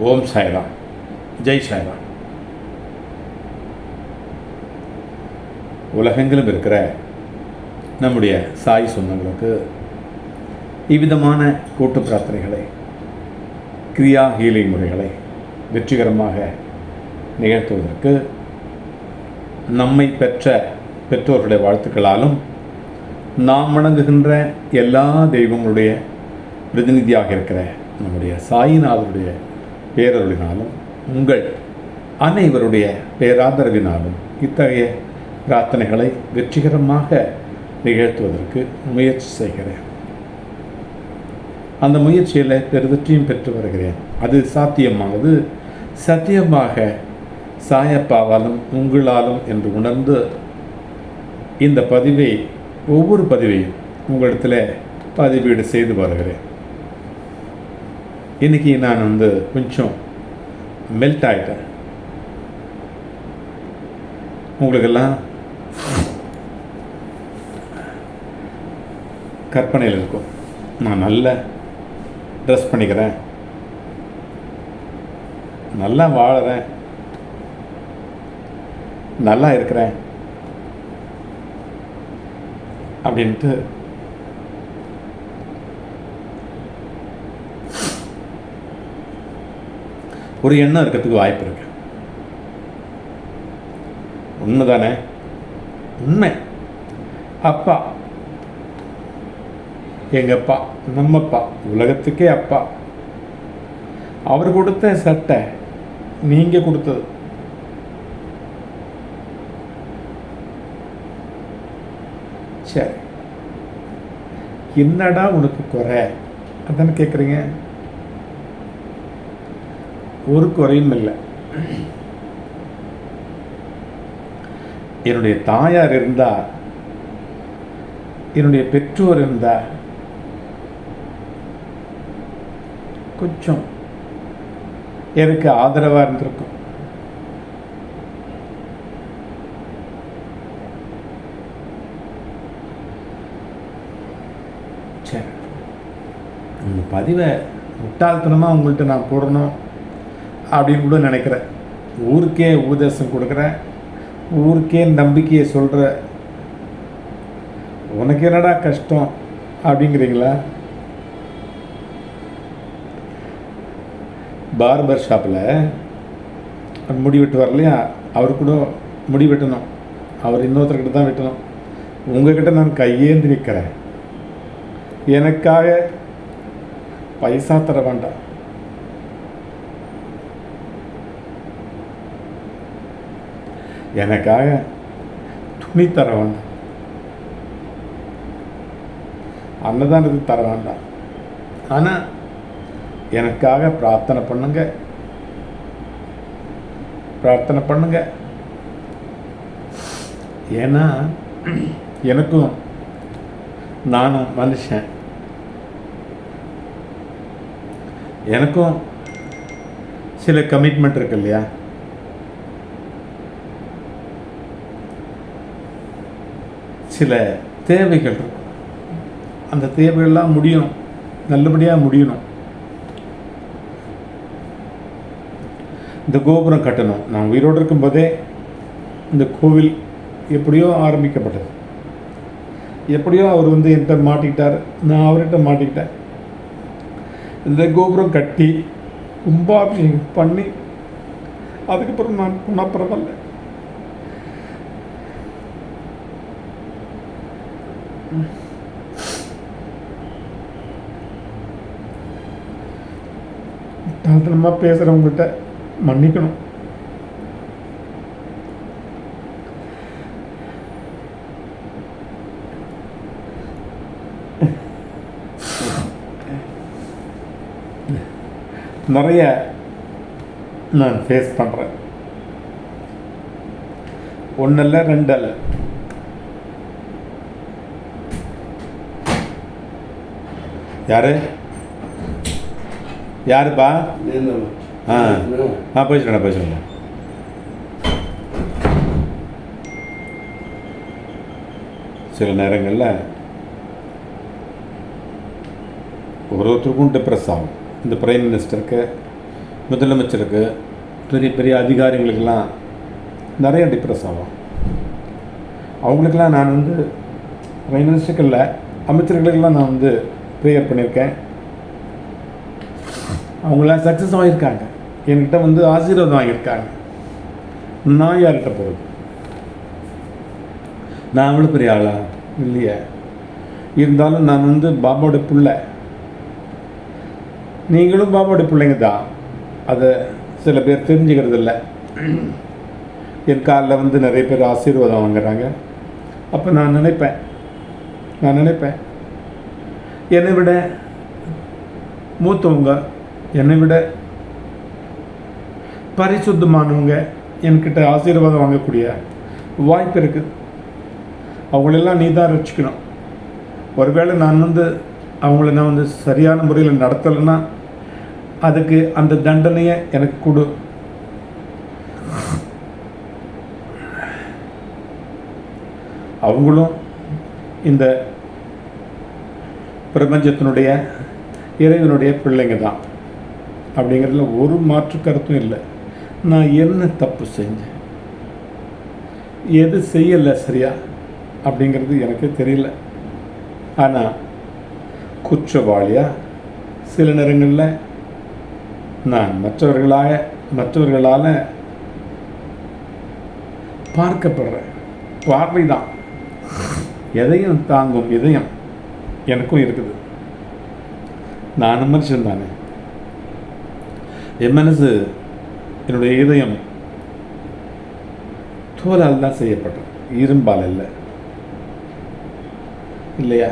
ஓம் சாய்ராம். ஜெய் சாய்ராம். உலகெங்கிலும் இருக்கிற நம்முடைய சாய் சொந்தங்களுக்கு இவ்விதமான கூட்டு பிரார்த்தனைகளை கிரியா ஹீலிங் முறைகளை வெற்றிகரமாக நிகழ்த்துவதற்கு நம்மை பெற்ற பெற்றோர்களுடைய வாழ்த்துக்களாலும் நாம் வணங்குகின்ற எல்லா தெய்வங்களுடைய பிரதிநிதியாக இருக்கிற நம்முடைய சாயிநாதருடைய பேரருளினாலும் உங்கள் அனைவருடைய பேராதரவினாலும் இத்தகைய பிரார்த்தனைகளை வெற்றிகரமாக நிகழ்த்துவதற்கு முயற்சி செய்கிறேன். அந்த முயற்சியில் பெருவெற்றியும் பெற்று வருகிறேன். அது சாத்தியமானது. சத்தியமாக சாயப்பாவாலும் உங்களாலும் என்று உணர்ந்து இந்த பதிவை ஒவ்வொரு பதிவையும் உங்களிடத்தில் பதிவீடு செய்து வருகிறேன். இன்றைக்கி நான் வந்து கொஞ்சம் மெல்ட் ஆகிட்டேன் உங்களுக்கெல்லாம் கற்பனையில் இருக்கும். நான் நல்ல ட்ரெஸ் பண்ணிக்கிறேன். நல்லா வாழறேன். நல்லா இருக்கிறேன். அப்படின்ட்டு ஒரு எண்ணம் இருக்கிறதுக்கு வாய்ப்பு இருக்கு. உண்மைதானே? உண்மை. அப்பா. எங்கள் அப்பா நம்ம அப்பா உலகத்துக்கே அப்பா. அவர் கொடுத்த சட்டை நீங்கள் கொடுத்தது. சரி. என்னடா உனக்கு குறை? அதானே கேட்குறீங்க ஒரு குறையும் இல்லை. என்னுடைய தாயார் இருந்தா என்னுடைய பெற்றோர் இருந்தா கொஞ்சம் எனக்கு ஆதரவாக இருந்திருக்கும். சரி. இந்த பதிவை முட்டாள்தனமாக உங்கள்கிட்ட நான் போடணும். அப்படின்னு கூட நினைக்கிறேன். ஊருக்கே உபதேசம் கொடுக்குறேன். ஊருக்கே நம்பிக்கையை சொல்கிற உனக்கு என்னடா கஷ்டம் அப்படிங்கிறீங்களா? பார்பர் ஷாப்பில் முடி வெட்டு வரலையா? அவர் கூட முடி வெட்டணும் அவர் இன்னொருத்தர்கிட்ட தான் வெட்டணும். உங்ககிட்ட நான் கையேந்து நிற்கிறேன் எனக்காக பைசா தர வேண்டாம். எனக்காக துணி தர வேண்டாம். அன்னதானத்துக்கு தர வேண்டாம். ஆனால் எனக்காக பிரார்த்தனை பண்ணுங்க. பிரார்த்தனை பண்ணுங்க. ஏன்னா எனக்கும் நானும் மனுஷன். எனக்கும் சில கமிட்மெண்ட் இருக்கு இல்லையா? சில தேவைகள் இருக்கும். அந்த தேவைகள்லாம் முடியணும் நல்லபடியாக முடியணும். இந்த கோபுரம் கட்டணும். நான் உயிரோடு இருக்கும்போதே இந்த கோவில் எப்படியோ ஆரம்பிக்கப்பட்டது. எப்படியோ அவர் வந்து என்கிட்ட மாட்டிக்கிட்டார். நான் அவர்கிட்ட மாட்டிக்கிட்டேன். இந்த கோபுரம் கட்டி கும்பாபிஷேகம் பண்ணி அதுக்கப்புறம் நான் போனால் பரவாயில்ல முட்டாள்தனமாக பேசுகிறவங்கள்ட்ட மன்னிக்கணும். நிறைய நான் ஃபேஸ் பண்ணுறேன் ஒன்றல்ல ரெண்டல்ல. யாரு? யாருப்பா? ஆ. ஆ போய் சொல்லுங்க சில நேரங்களில் ஒரு ஒருத்தருக்கும் டிப்ரெஸ் ஆகும் இந்த பிரைம் மினிஸ்டருக்கு முதலமைச்சருக்கு பெரிய பெரிய அதிகாரிகளுக்கெல்லாம் நிறைய டிப்ரெஸ் ஆகும் அவங்களுக்கெல்லாம் நான் வந்து பிரைம் மினிஸ்டருக்கு இல்லை அமைச்சர்களுக்கெல்லாம் நான் வந்து ப்ரேயர் பண்ணியிருக்கேன். அவங்களாம் சக்ஸஸ் ஆகியிருக்காங்க என்கிட்ட வந்து ஆசீர்வாதம் வாங்கியிருக்காங்க. நான் யார்கிட்ட போகிறது நான் அவ்வளோ பெரிய ஆளா? இல்லையே. இருந்தாலும் நான் வந்து பாபாவோட பிள்ளை. நீங்களும் பாபாவோட பிள்ளைங்க தான். அதை சில பேர் தெரிஞ்சுக்கிறது இல்லை. என் காலில் வந்து நிறைய பேர் ஆசீர்வாதம் வாங்குறாங்க. அப்போ நான் நினைப்பேன். நான் நினைப்பேன். என்னை விட மூத்தவங்க என்னை விட பரிசுத்தமானவங்க என்கிட்ட ஆசீர்வாதம் வாங்கக்கூடிய வாய்ப்பு இருக்குது அவங்களெல்லாம் நீ தான் ரசிக்கணும். ஒருவேளை நான் வந்து அவங்கள நான் வந்து சரியான முறையில் நடத்தலைன்னா அதுக்கு அந்த தண்டனையை எனக்கு கொடு. அவங்களும் இந்த பிரபஞ்சத்தினுடைய இறைவனுடைய பிள்ளைங்க தான். அப்படிங்கிறதுல ஒரு மாற்று கருத்தும் இல்லை. நான் என்ன தப்பு செஞ்சேன்? எது செய்யலை சரியா? அப்படிங்கிறது எனக்கு தெரியல. ஆனால் குற்றவாளியாக சில நேரங்களில் நான் மற்றவர்களாக மற்றவர்களால் பார்க்கப்படுறேன். பார்வை தான் எதையும் தாங்கும் இதயம் எனக்கும் இருக்குது. நான் மனுஷன் தானே. என் மனசு என்னுடைய இதயம் தோலால் தான் செய்யப்பட்டது. இரும்பால் இல்லை இல்லையா?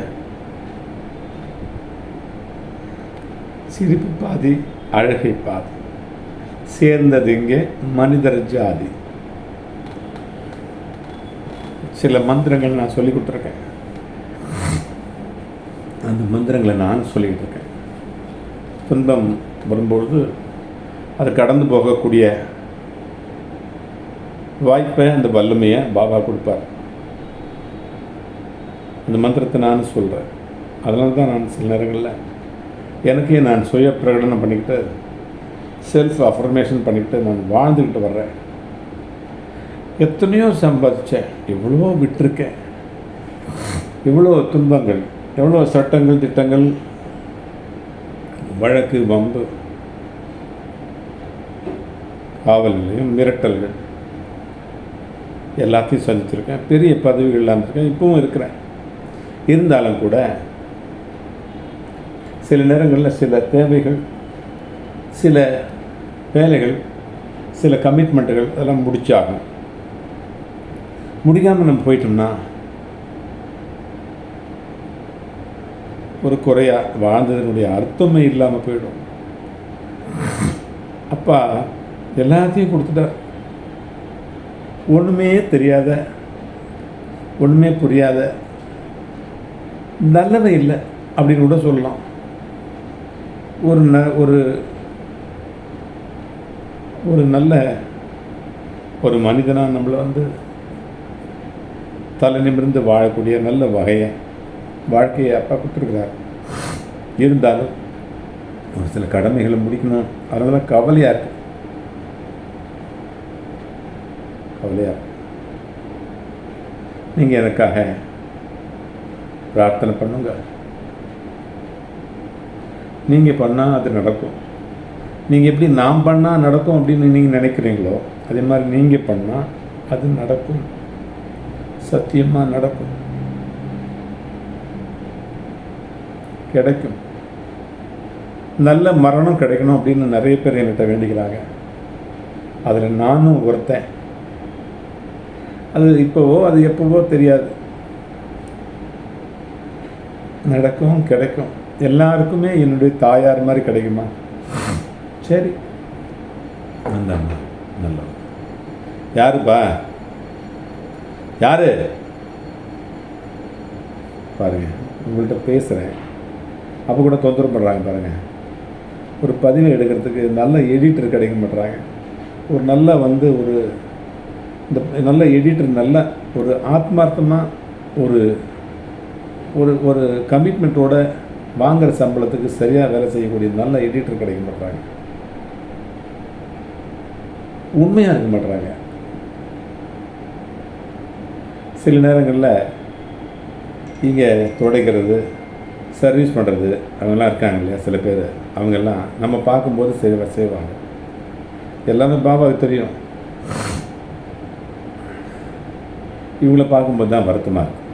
சிரிப்பு பாதி அழகை பாதி. சேர்ந்தது இங்கே மனிதர் ஜாதி. சில மந்திரங்கள் நான் சொல்லி கொடுத்துருக்கேன். அந்த மந்திரங்களை நான் சொல்லிக்கிட்டு இருக்கேன். துன்பம் வரும்பொழுது அது கடந்து போகக்கூடிய வாய்ப்பை அந்த வல்லமையை பாபா கொடுப்பார். அந்த மந்திரத்தை நான் சொல்கிறேன் அதனால தான் நான் சில நேரங்களில் எனக்கே நான் சுய பிரகடனம் பண்ணிக்கிட்டு செல்ஃப் அஃபர்மேஷன் பண்ணிக்கிட்டு நான் வாழ்ந்துக்கிட்டு வர்றேன். எத்தனையோ சம்பாதிச்சேன். எவ்வளோ விட்டிருக்கேன். இவ்வளோ துன்பங்கள் எவ்வளோ சட்டங்கள் திட்டங்கள் வழக்கு வம்பு காவல் நிலையம் மிரட்டல்கள். எல்லாத்தையும் சந்திச்சிருக்கேன். பெரிய பதவிகள்லாம் இருந்திருக்கேன் இப்பவும் இருக்கிறேன். இருந்தாலும் கூட சில நேரங்களில் சில தேவைகள் சில வேலைகள் சில கமிட்மெண்ட்டுகள் அதெல்லாம் முடிச்சாகும் முடிக்காமல் நம்ம போயிட்டோம்னா ஒரு குறையாக வாழ்ந்ததனுடைய அர்த்தமே இல்லாமல் போயிடும். அப்பா எல்லாத்தையும் கொடுத்துட்டார் ஒன்றுமே தெரியாத ஒன்றுமே புரியாத நல்லதை இல்லை அப்படின்னு கூட சொல்லலாம். ஒரு ந ஒரு ஒரு நல்ல ஒரு மனிதனாக நம்மளை வந்து தலை நிமிர்ந்து வாழக்கூடிய நல்ல வகையை வாழ்க்கையை அப்பா கொடுத்துருக்கிறார். இருந்தாலும் ஒரு சில கடமைகளை முடிக்கணும். அதனால கவலையாக இருக்குது கவலையாக நீங்கள் எனக்காக பிரார்த்தனை பண்ணுங்க. நீங்கள் பண்ணால் அது நடக்கும். நீங்கள் எப்படி நாம் பண்ணால் நடக்கும் அப்படின்னு நீங்கள் நினைக்கிறீங்களோ அதே மாதிரி நீங்கள் பண்ணால் அது நடக்கும். சத்தியமாக நடக்கும். கிடைக்கும். நல்ல மரணம் கிடைக்கணும் அப்படின்னு நிறைய பேர் என்கிட்ட வேண்டிக்கிறாங்க அதில் நானும் ஒருத்தன். அது இப்போவோ அது எப்போவோ தெரியாது. நடக்கும் கிடைக்கும். எல்லாருக்குமே என்னுடைய தாயார் மாதிரி கிடைக்குமா? சரி. அந்த அம்மா நல்ல யாருப்பா? யாரு? பாருங்க உங்கள்கிட்ட பேசுகிறேன் அப்போ கூட தொந்தரவு பண்ணுறாங்க பாருங்கள் ஒரு பதிவு எடுக்கிறதுக்கு நல்ல எடிட்டர் கிடைக்க மாட்றாங்க ஒரு நல்ல வந்து ஒரு இந்த நல்ல எடிட்டர் நல்ல ஒரு ஆத்மார்த்தமாக ஒரு ஒரு ஒரு கமிட்மெண்ட்டோட வாங்குகிற சம்பளத்துக்கு சரியாக வேலை செய்யக்கூடிய நல்ல எடிட்டர் கிடைக்க மாட்டாங்க உண்மையாக இருக்க மாட்டுறாங்க சில நேரங்களில் இங்கே துடைக்கிறது சர்வீஸ் பண்ணுறது அவங்கெல்லாம் இருக்காங்க இல்லையா சில பேர். அவங்கெல்லாம் நம்ம பார்க்கும்போது செய்வ செய்வாங்க எல்லாமே பாபாவுக்கு தெரியும். இவங்கள பார்க்கும்போது தான் வருத்தமாக இருக்கும்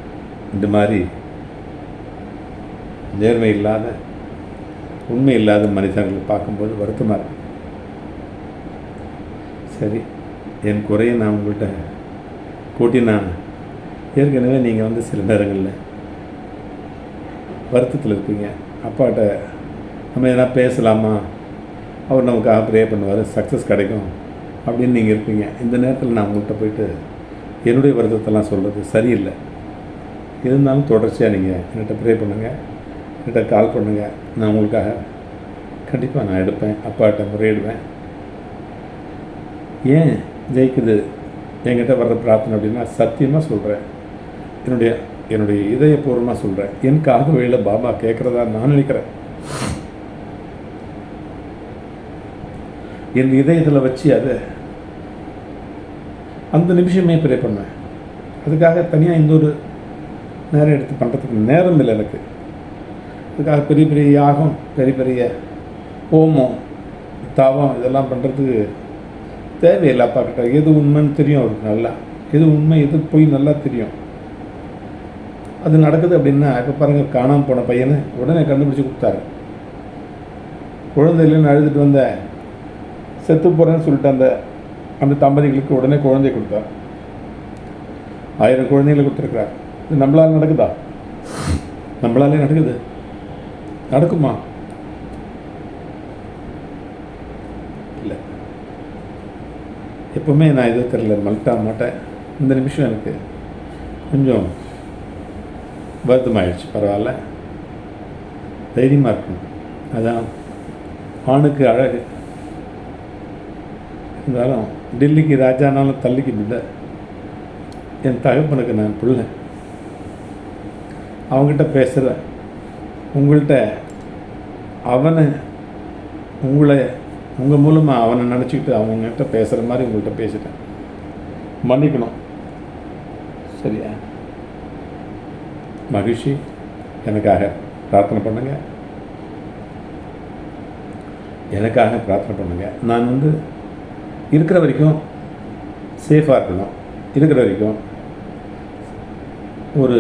இந்த மாதிரி நேர்மை இல்லாத உண்மை இல்லாத மனிதர்களை பார்க்கும்போது வருத்தமாக இருக்கும் சரி என் குறையை நான் உங்கள்கிட்ட கூட்டினான் ஏற்கனவே நீங்கள் வந்து சில நேரங்களில் வருத்தத்தில் இருப்பீங்க. அப்பாட்ட நம்ம எதனா பேசலாமா? அவர் நமக்காக ப்ரே பண்ணுவார் சக்ஸஸ் கிடைக்கும் அப்படின்னு நீங்கள் இருப்பீங்க. இந்த நேரத்தில் நான் உங்கள்கிட்ட போயிட்டு என்னுடைய வருத்தத்தெல்லாம் சொல்கிறது சரியில்லை. இருந்தாலும் தொடர்ச்சியாக நீங்கள் என்கிட்ட ப்ரே பண்ணுங்கள் என்கிட்ட கால் பண்ணுங்கள் நான் உங்களுக்காக கண்டிப்பாக நான் எடுப்பேன். அப்பாட்ட முறையிடுவேன். ஏன் ஜெயிக்குது? என்கிட்ட வர்ற பிரார்த்தனை அப்படின்னா சத்தியமாக சொல்கிறேன் என்னுடைய என்னுடைய இதயபூர்வமாக சொல்கிறேன் என் காது வழியில் பாபா கேட்குறதா நான் நினைக்கிறேன். என் இதயத்தில் வச்சு அதை அந்த நிமிஷமே ப்ரே பண்ணுவேன். அதுக்காக தனியாக இந்த ஒரு நேரம் எடுத்து பண்ணுறதுக்கு நேரம் இல்லை எனக்கு. அதுக்காக பெரிய பெரிய யாகம் பெரிய பெரிய ஹோமம் தவம் இதெல்லாம் பண்ணுறதுக்கு தேவையில்லை. அப்பா கிட்ட எது உண்மைன்னு தெரியும் அவருக்கு நல்லா. எது உண்மை எது போய் நல்லா தெரியும். அது நடக்குது அப்படின்னா இப்போ பாருங்கள் காணாமல் போன பையனை உடனே கண்டுபிடிச்சி கொடுத்தாரு. குழந்தையிலன்னு அழுதுட்டு வந்த செத்து போகிறேன்னு சொல்லிட்டு அந்த அந்த தம்பதிகளுக்கு உடனே குழந்தை கொடுத்தார் ஆயிரம் குழந்தைகளை கொடுத்துருக்குறார். இது நம்மளால் நடக்குதா? நம்மளாலே நடக்குது. நடக்குமா? இல்லை. எப்பவுமே நான் எதுவும் தெரில மல்ட்டா மாட்டேன். இந்த நிமிஷம் எனக்கு கொஞ்சம் வருத்தமாயிடுச்சு. பரவாயில்ல. தைரியமாக இருக்கணும். அதான் ஆணுக்கு அழகு. இருந்தாலும் டெல்லிக்கு ராஜானாலும் தள்ளிக்கு இல்லை. என் தகப்பனுக்கு நான் பிள்ளை. அவங்ககிட்ட பேசுகிறேன் உங்கள்கிட்ட அவனை உங்களை உங்கள் மூலமாக அவனை நினச்சிக்கிட்டு அவங்ககிட்ட பேசுகிற மாதிரி உங்கள்கிட்ட பேசிட்டேன். மன்னிக்கணும். சரியா? மகிழ்ச்சி. எனக்காக பிரார்த்தனை பண்ணுங்க. எனக்காக பிரார்த்தனை பண்ணுங்கள் நான் வந்து இருக்கிற வரைக்கும் சேஃபாக இருக்கணும். இருக்கிற வரைக்கும் ஒரு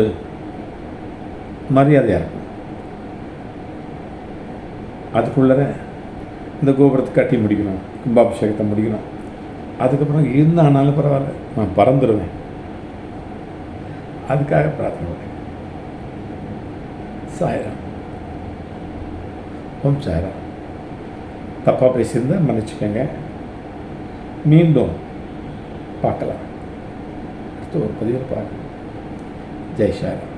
மரியாதையாக இருக்கும் அதுக்குள்ளே இந்த கோபுரத்தை கட்டி முடிக்கணும் கும்பாபிஷேகத்தை முடிக்கணும். அதுக்கப்புறம் என்ன ஆனாலும் பரவாயில்ல நான் பறந்துடுவேன் அதுக்காக பிரார்த்தனை பண்ணேன் சாயராம். ஓம் சாயராம். தப்பாக பேசியிருந்தா மன்னிச்சுக்கோங்க. மீண்டும் பார்க்கலாம். அடுத்து ஒரு பதிவில் பார்க்கலாம். ஜெய் சாயராம்